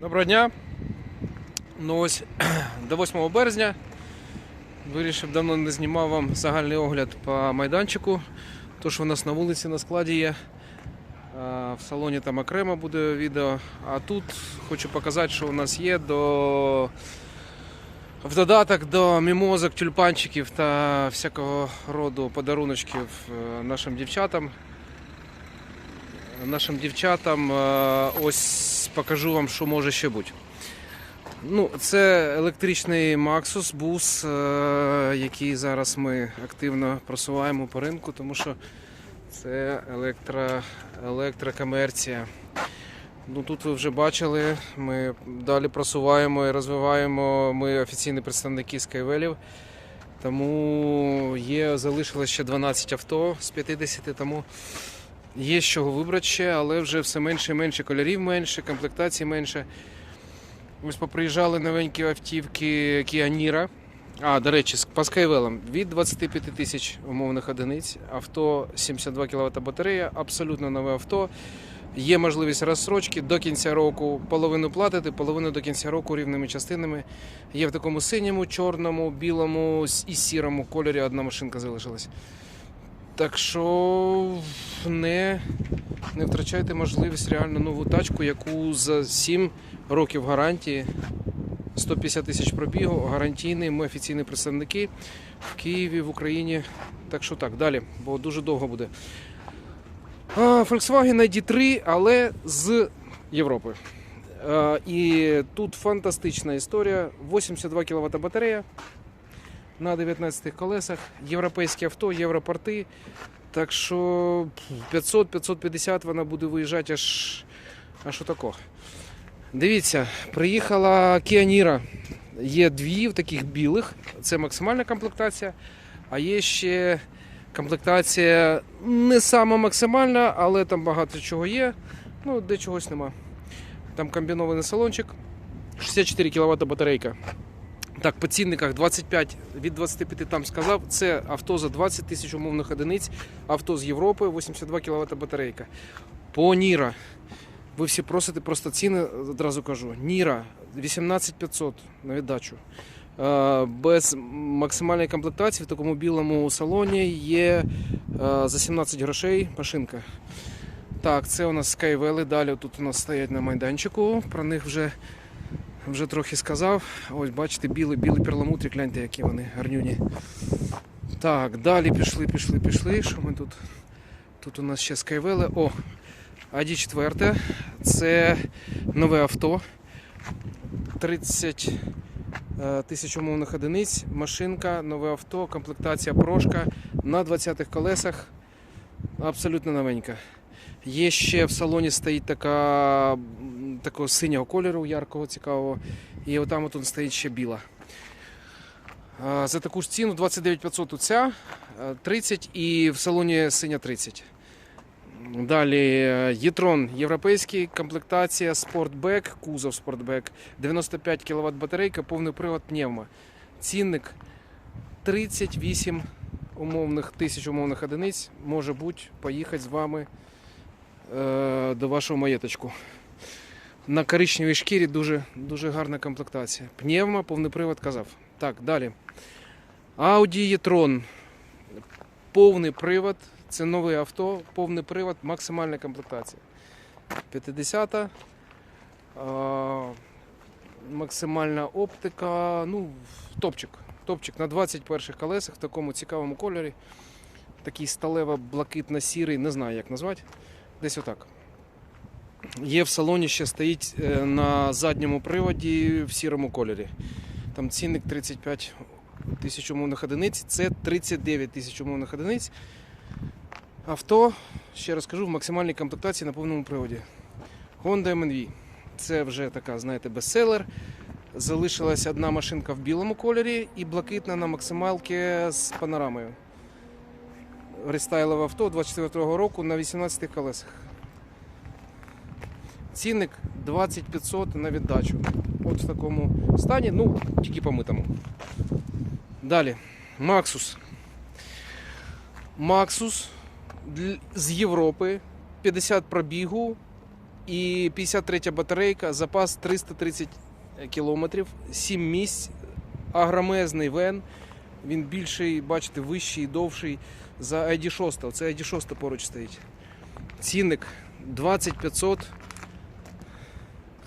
Доброго дня. Ну ось до 8 березня вирішив давно не знімав вам загальний огляд по майданчику. То, що у нас на вулиці на складі є. В салоні там окремо буде відео. А тут хочу показати, що у нас є до в додаток до мімозок, тюльпанчиків та всякого роду подаруночків е, нашим дівчатам. Нашим дівчатам е, ось покажу вам, що може ще бути. Ну, це електричний Maxus бус, е, який зараз ми активно просуваємо по ринку, тому що це електро, електрокомерція. Ну, тут ви вже бачили, ми далі просуваємо і розвиваємо. Ми офіційні представники Skywell. Тому є, залишилось ще 12 авто з 50, тому є з чого вибрати ще, але вже все менше і менше кольорів менше, комплектацій менше. Ось поприїжджали новенькі автівки Kia Niro. А, до речі, по Skywell від 25 тисяч умовних одиниць. Авто 72 кВт батарея, абсолютно нове авто. Є можливість розсрочки до кінця року половину платити, половину до кінця року рівними частинами. Є в такому синьому, чорному, білому і сірому кольорі одна машинка залишилась. Так що не, не втрачайте можливість реально нову тачку, яку за 7 років гарантії, 150 тисяч пробігу, гарантійний, ми офіційні представники в Києві, в Україні. Так що так, далі, бо дуже довго буде. А, Volkswagen ID3, але з Європи. А, І тут фантастична історія. 82 кВт батарея на 19 колесах, європейське авто, європорти. Так що 500-550 вона буде виїжджати аж, аж отако. Дивіться, приїхала Kia Niro. Є дві в таких білих. Це максимальна комплектація. А є ще комплектація не сама максимальна, але там багато чого є. Ну, де чогось нема. Там комбінований салончик, 64 кВт батарейка. Так, по цінниках 25 від 25 там сказав. Це авто за 20 тисяч умовних одиниць, авто з Європи, 82 кВт батарейка. По Ніра. Ви всі просите просто ціни, одразу кажу. Ніра 18500 на віддачу. Е, Без максимальної комплектації в такому білому салоні є е, за 17 грошей машинка. Так, це у нас Skywell. Далі тут у нас стоять на майданчику. Про них вже вже трохи сказав. Ось бачите, білий, білий перламутр, гляньте, які вони гарнюні. Так, далі пішли, пішли, пішли. Що ми тут? Тут у нас ще Skywell. О, ID4. Це нове авто. 30 е, тисяч умовних одиниць. Машинка, нове авто, комплектація прошка на 20-х колесах. Абсолютно новенька. Є ще в салоні стоїть така такого синього кольору, яркого, цікавого. І отам от стоїть ще біла. За таку ж ціну 29 500 оця, е, 30 і в салоні синя 30. Далі е, Єтрон європейський, комплектація Sportback, кузов Sportback, 95 кВт батарейка, повний привод пневма. Цінник 38 умовних тисяч умовних одиниць. Може бути, поїхати з вами е, до вашого маєточку. На коричневій шкірі дуже, дуже гарна комплектація. Пневма, повний привод казав. Так, далі. Audi e-tron. Повний привод. Це нове авто, повний привод, максимальна комплектація. 50-та. Максимальна оптика. Ну, топчик. Топчик на 21 колесах в такому цікавому кольорі. Такий сталево-блакитно-сірий, не знаю як назвати. Десь отак. Є в салоні ще стоїть е, на задньому приводі в сірому кольорі. Там цінник 35 тисяч умовних одиниць, це 39 тисяч умовних одиниць. Авто, ще раз кажу, в максимальній комплектації на повному приводі. Honda MNV. Це вже така, знаєте, бестселер. Залишилась одна машинка в білому кольорі і блакитна на максималці з панорамою. Рестайлове авто 24-го року на 18 колесах. Цінник 2500 на віддачу. От в такому стані, ну, тільки помитому. Далі. Maxus дл- з Європи. 50 пробігу. І 53 батарейка, запас 330 кілометрів, 7 місць, агромезний вен. Він більший, бачите, вищий, довший за ID6. Оце ID6 поруч стоїть. Цінник 20500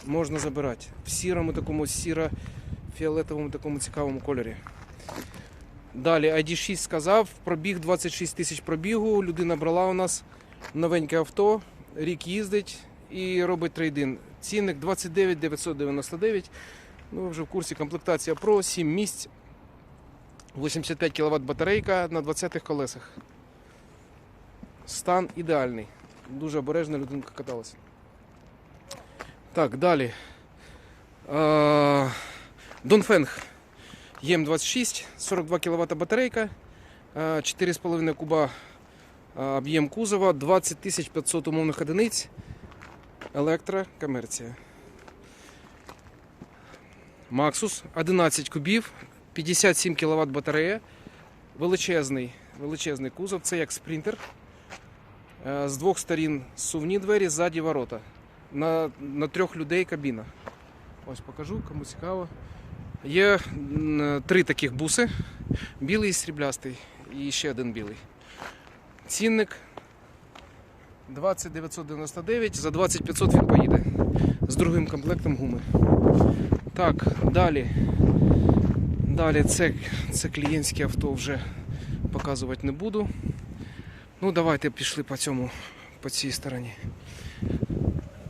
можна забирати. В сірому такому сіро-фіолетовому такому цікавому кольорі. Далі ID6 сказав, пробіг 26 тисяч пробігу. Людина брала у нас новеньке авто, рік їздить і робить трейдин. Цінник 29 999. Ну, вже в курсі комплектація Pro, 7 місць, 85 кВт батарейка на 20-х колесах. Стан ідеальний. Дуже обережно людинка каталася. Так, далі. Донфенг. ЄМ26, 42 кВт батарейка, е, 4,5 куба об'єм кузова, 20 500 умовних одиниць. Електрокомерція. Maxus 11 кубів, 57 кВт батарея. Величезний, величезний кузов. Це як спринтер. З двох сторін сувні двері, ззаді ворота. На, на трьох людей кабіна. Ось покажу, кому цікаво. Є три таких буси: білий сріблястий, і ще один білий. Цінник 20999, за 2500 він поїде з другим комплектом гуми. Так, далі. Далі це, це клієнтське авто вже показувати не буду. Ну, давайте пішли по цьому, по цій стороні.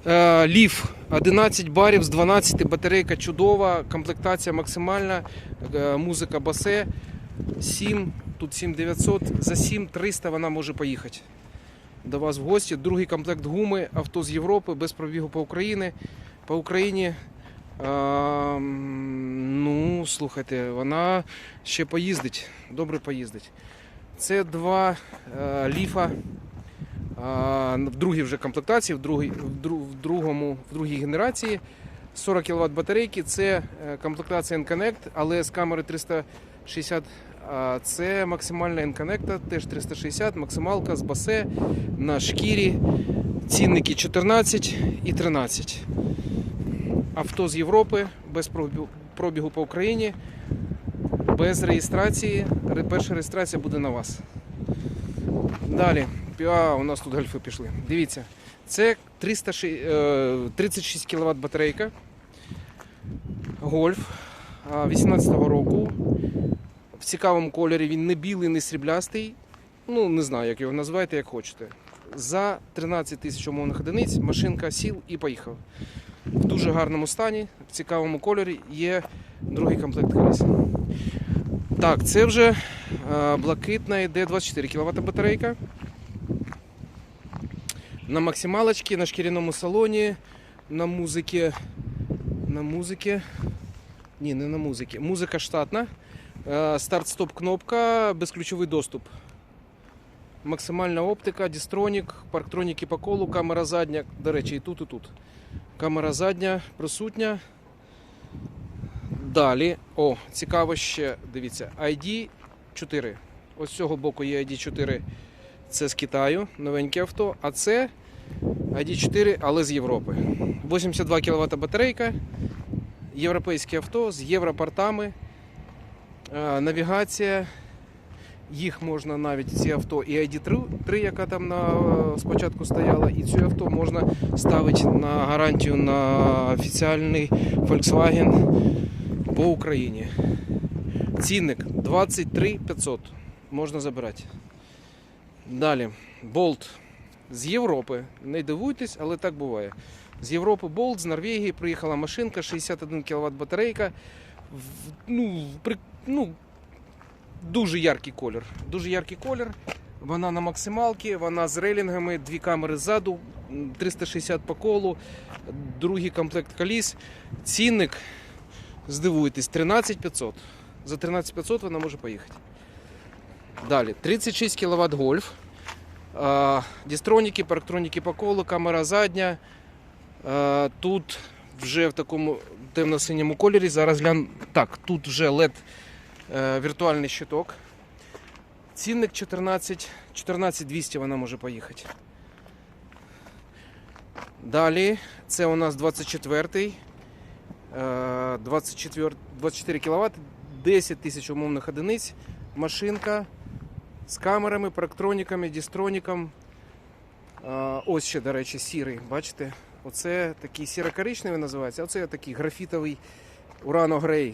Е, Ліф 11 барів з 12, батарейка чудова, комплектація максимальна, е, музика басе 7, тут 7900, за 7300 вона може поїхати до вас в гості. Другий комплект гуми, авто з Європи, без пробігу по Україні. По Україні, е, ну, слухайте, вона ще поїздить, добре поїздить. Це два е, ліфа а, в другій вже комплектації, в, другій, в, дру- в, другому, в другій генерації. 40 кВт батарейки. Це е, комплектація N-Connect, але з камери 360. А це максимальна N-Connect, теж 360, максималка з басе на шкірі. Цінники 14 і 13. Авто з Європи, без пробігу по Україні, без реєстрації. Перша реєстрація буде на вас. Далі. А, у нас тут гольфи пішли. Дивіться, це 306, е, 36 кВт батарейка. Гольф 18-го року. В цікавому кольорі він не білий, не сріблястий. Ну, не знаю, як його називаєте, як хочете. За 13 тисяч умовних одиниць машинка сіл і поїхав. В дуже гарному стані, в цікавому кольорі є другий комплект колес. Так, це вже блакитна йде 24 кВт батарейка. На максималочці, на шкіряному салоні, на музиці. На музиці. Ні, не на музиці. Музика штатна. Е, Старт-стоп кнопка, безключовий доступ. Максимальна оптика, дістронік, парктроніки по колу, камера задня. До речі, і тут, і тут. Камера задня присутня. Далі, о, цікаво ще, дивіться, ID 4. Ось з цього боку є ID 4. Це з Китаю, новеньке авто. А це ID 4, але з Європи. 82 кВт батарейка. Європейське авто з європортами. Е, Навігація. Їх можна навіть ці авто і ID 3, яка там на, е, спочатку стояла, і цю авто можна ставити на гарантію на офіціальний Volkswagen по Україні. Цінник 23 500. Можна забирати. Далі. Болт з Європи. Не дивуйтесь, але так буває. З Європи болт, з Норвегії приїхала машинка, 61 кВт батарейка. Ну, при, ну, дуже яркий колір. Дуже яркий колір. Вона на максималці, вона з рейлінгами, дві камери ззаду, 360 по колу, другий комплект коліс. Цінник, здивуєтесь, 13 500. За 13 500 вона може поїхати. Далі, 36 кВт гольф. Дістроніки, парктроніки по колу, камера задня. Тут вже в такому темно-синьому кольорі. Зараз гляну. Так, тут вже LED е, віртуальний щиток. Цінник 14, 14 200 вона може поїхати. Далі це у нас 24-й. е, 24, 24 кВт, 10 тисяч умовних одиниць. Машинка з камерами, парктроніками, дістроніком. Ось ще, до речі, сірий. Бачите? Оце такий сіро-коричневий називається, оце такий графітовий Grey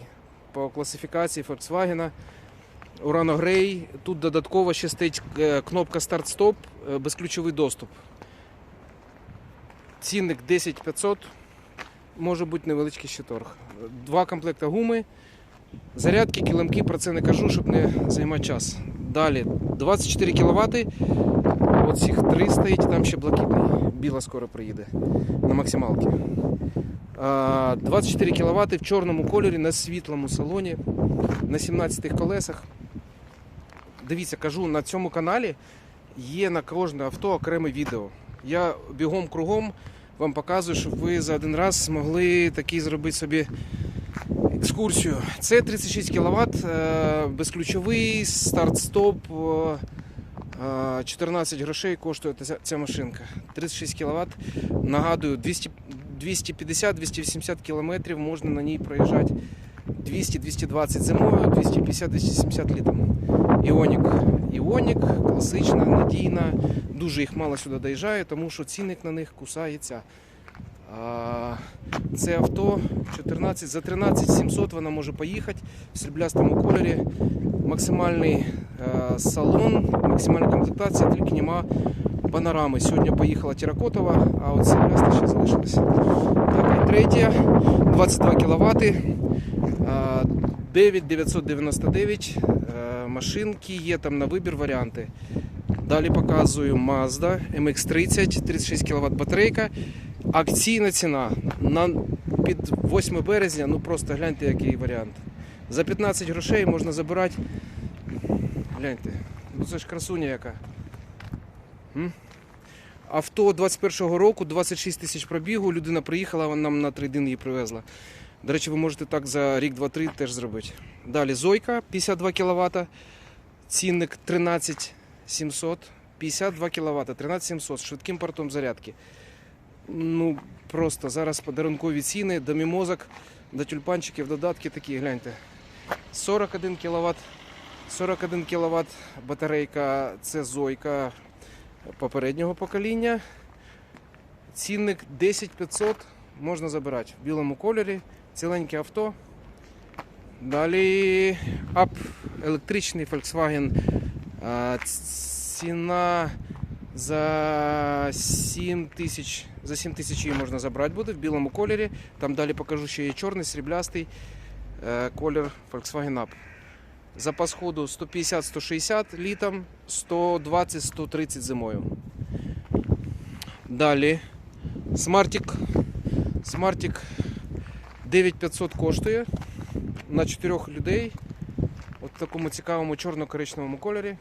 по класифікації Volkswagen. Grey. Тут додатково ще стоїть е, кнопка старт-стоп, е, безключовий доступ. Цінник 10500, може бути невеличкий ще торг. Два комплекти гуми, зарядки, килимки, про це не кажу, щоб не займати час. Далі 24 кВт. Оцих три стоїть, там ще блакитний. Біла скоро приїде на максималки. 24 кВт в чорному кольорі на світлому салоні на 17 колесах. Дивіться, кажу, на цьому каналі є на кожне авто окреме відео. Я бігом кругом вам показую, щоб ви за один раз змогли такий зробити собі екскурсію. Це 36 кВт, безключовий, старт-стоп. е, е, 14 грошей коштує ця машинка. 36 кВт. Нагадую, 250-280 км можна на ній проїжджати 200-220 зимою, 250-270 літом. Іонік. Іонік, класична, надійна. Дуже їх мало сюди доїжджає, тому що цінник на них кусається. Це авто 14, за 13 700 вона може поїхати в сріблястому кольорі. Максимальний е, салон, максимальна комплектація, тільки нема панорами. Сьогодні поїхала Теракотова, а от срібляста ще залишилася. Так, третя, 22 кВт. 9999 е, машинки є там на вибір варіанти. Далі показую Mazda MX30, 36 кВт батарейка. Акційна ціна на під 8 березня, ну просто гляньте, який варіант. За 15 грошей можна забирати. Гляньте, ну це ж красуня яка. М? Авто 21-го року, 26 тисяч пробігу. Людина приїхала, вона нам на трейдин її привезла. До речі, ви можете так за рік, два-три теж зробити. Далі Зойка 52 кВт. Цінник 13 700. 52 кВт, 13 700 з швидким портом зарядки. Ну, просто зараз подарункові ціни, до мімозок, до тюльпанчиків, додатки такі, гляньте. 41 кВт. 41 кВт батарейка, це Зойка попереднього покоління. Цінник 10500 можна забирати в білому кольорі, ціленьке авто. Далі ап електричний Volkswagen. Ціна за 7 тисяч за 7 тисяч її можна забрати буде в білому кольорі. Там далі покажу, що є чорний, сріблястий е, колір Volkswagen Up. Запас ходу 150-160 літом, 120-130 зимою. Далі Смартік. Смартік 9500 коштує на 4 людей. От в такому цікавому чорно-коричневому кольорі.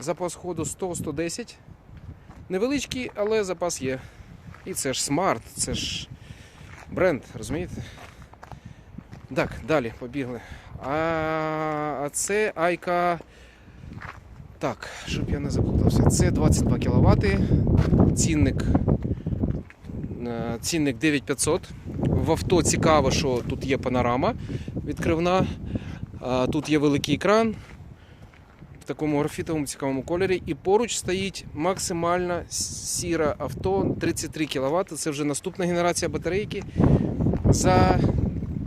Запас ходу 100-110. Невеличкий, але запас є. І це ж смарт, це ж бренд, розумієте? Так, далі побігли. А, а це Айка. Так, щоб я не заплутався. Це 22 кВт. Цінник. е, Цінник 9500. В авто цікаво, що тут є панорама відкривна. Тут є великий екран такому графітовому цікавому кольорі. І поруч стоїть максимальна сіра авто 33 кВт. Це вже наступна генерація батарейки. За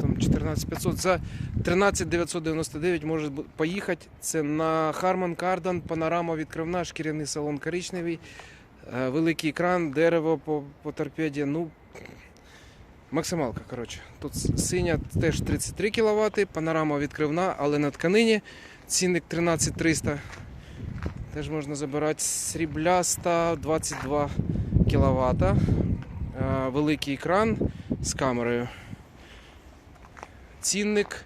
там 14500 за 13999 може поїхати. Це на Harman Kardon, панорама відкривна, шкіряний салон коричневий, е, великий екран, дерево по, по торпеді. Ну, максималка, коротше. Тут синя теж 33 кВт, панорама відкривна, але на тканині. Цінник 13300. Теж можна забирати срібляста 22 кВт. Е, Великий екран з камерою. Цінник.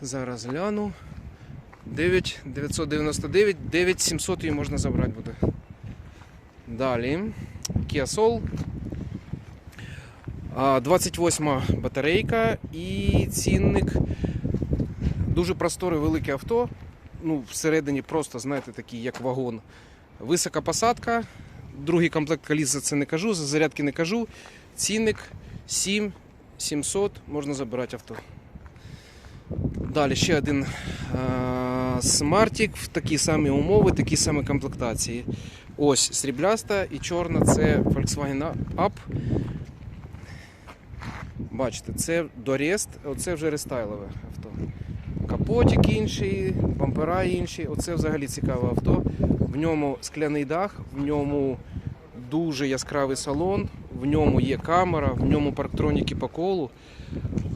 Зараз гляну. 9,999, 9700 її можна забрати буде. Далі. Kia Soul. 28 батарейка і цінник. Дуже просторе велике авто. Ну, всередині просто, знаєте, такий як вагон. Висока посадка, другий комплект коліс за це не кажу, за зарядки не кажу. Цінник 7 700 можна забирати авто. Далі ще один е, смартік в такі самі умови, такі самі комплектації. Ось срібляста і чорна це Volkswagen Up. Бачите, це дорест, оце вже рестайлове авто. Капотик інший, бампера інші. Оце взагалі цікаве авто. В ньому скляний дах, в ньому дуже яскравий салон, в ньому є камера, в ньому парктроніки по колу,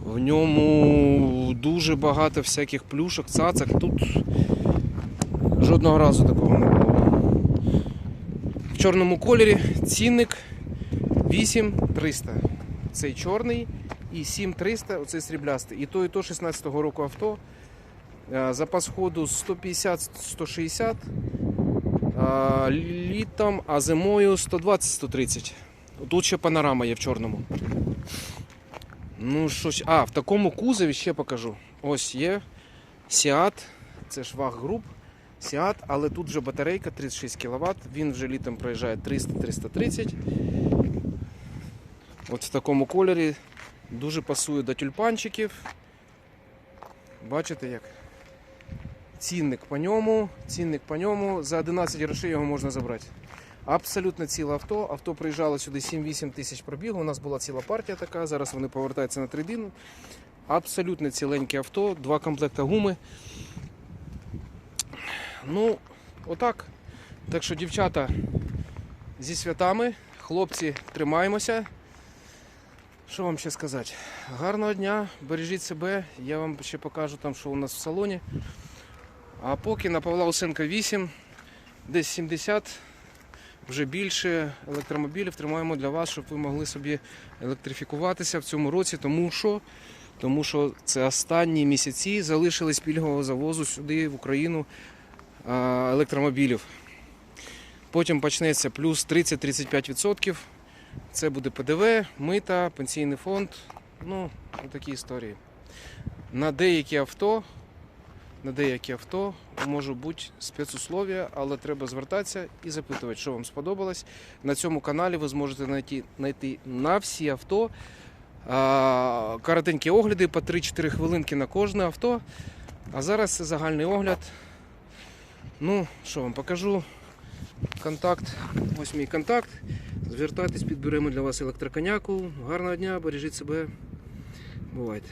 в ньому дуже багато всяких плюшок, цацок. Тут жодного разу такого не було. В чорному кольорі цінник 8300. Цей чорний і 7300, оцей сріблястий. І то, і то 16-го року авто. Запас ходу 150-160 літом, а зимою 120-130. Тут ще панорама є в чорному. Ну, щось. А, в такому кузові ще покажу. Ось є Seat, це ж ваг груп. Seat, але тут вже батарейка 36 кВт. Він вже літом проїжджає 300-330. От в такому кольорі дуже пасує до тюльпанчиків. Бачите як? Цінник по ньому, цінник по ньому. За 11 грошей його можна забрати. Абсолютно ціле авто. Авто приїжджало сюди 7-8 тисяч пробігу. У нас була ціла партія така. Зараз вони повертаються на тридину. Абсолютно ціленьке авто, два комплекти гуми. Ну, отак. Так що, дівчата, зі святами, хлопці, тримаємося. Що вам ще сказати? Гарного дня, бережіть себе. Я вам ще покажу там, що у нас в салоні. А поки на Павла Усенка 8, десь 70, вже більше електромобілів тримаємо для вас, щоб ви могли собі електрифікуватися в цьому році, тому що, тому що це останні місяці залишились пільгового завозу сюди, в Україну, електромобілів. Потім почнеться плюс 30-35%. Це буде ПДВ, мита, пенсійний фонд. Ну, такі історії. На деякі авто, на деякі авто може бути спецусловія, але треба звертатися і запитувати, що вам сподобалось. На цьому каналі ви зможете знайти, знайти на всі авто коротенькі огляди по 3-4 хвилинки на кожне авто. А зараз загальний огляд. Ну, що вам покажу. Контакт, ось мій контакт. Звертайтесь, підберемо для вас електроконяку. Гарного дня, бережіть себе. Бувайте.